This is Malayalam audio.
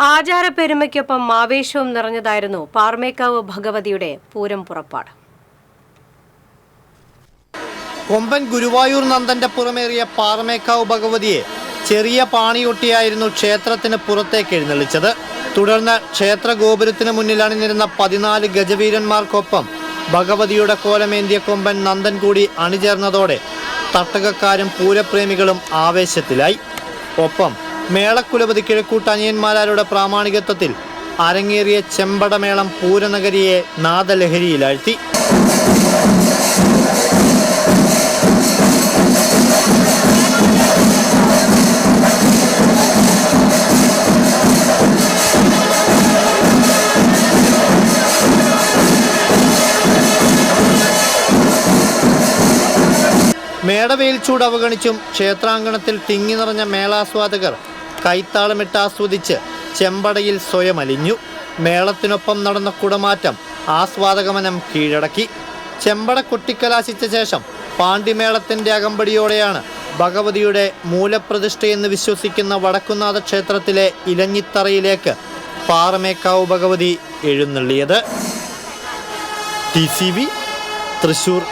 ആചാരപ്പെരുമയ്ക്കൊപ്പം ആവേശവും നിറഞ്ഞതായിരുന്നു പാർമേക്കാവ് ഭഗവതിയുടെ പൂരം പുറപ്പാട്. കൊമ്പൻ ഗുരുവായൂർ നന്ദന്റെ പുറമേറിയ പാറമേക്കാവ് ഭഗവതിയെ ചെറിയ പാണിയൊട്ടിയായിരുന്നു ക്ഷേത്രത്തിന് പുറത്തേക്ക് എഴുന്നള്ളിച്ചത്. തുടർന്ന് ക്ഷേത്ര ഗോപുരത്തിന് മുന്നിൽ അണിനിരുന്ന പതിനാല് ഗജവീരന്മാർക്കൊപ്പം ഭഗവതിയുടെ കോലമേന്തിയ കൊമ്പൻ നന്ദൻ കൂടി അണിചേർന്നതോടെ തട്ടകക്കാരും പൂരപ്രേമികളും ആവേശത്തിലായി. ഒപ്പം മേളക്കുലപതി കിഴക്കൂട്ടനിയന്മാരുടെ പ്രാമാണികത്വത്തിൽ അരങ്ങേറിയ ചെമ്പടമേളം പൂരനഗരിയെ നാദലഹരിയിലാഴ്ത്തി. മേടവേൽ ചൂട് അവഗണിച്ചും ക്ഷേത്രാങ്കണത്തിൽ തിങ്ങി നിറഞ്ഞ മേളാസ്വാദകർ കൈത്താളമിട്ട് ആസ്വദിച്ച് ചെമ്പടയിൽ സ്വയം അലിഞ്ഞു മേളത്തിനൊപ്പം നടന്ന കുടമാറ്റം ആസ്വാദകമനം കീഴടക്കി. ചെമ്പട കൊട്ടിക്കലാശിച്ച ശേഷം പാണ്ഡിമേളത്തിന്റെ അകമ്പടിയോടെയാണ് ഭഗവതിയുടെ മൂലപ്രതിഷ്ഠയെന്ന് വിശ്വസിക്കുന്ന വടക്കുന്നാഥ ക്ഷേത്രത്തിലെ ഇലഞ്ഞിത്തറയിലേക്ക് Paramekkavu Bhagavathi എഴുന്നള്ളിയത്. T C V Thrissur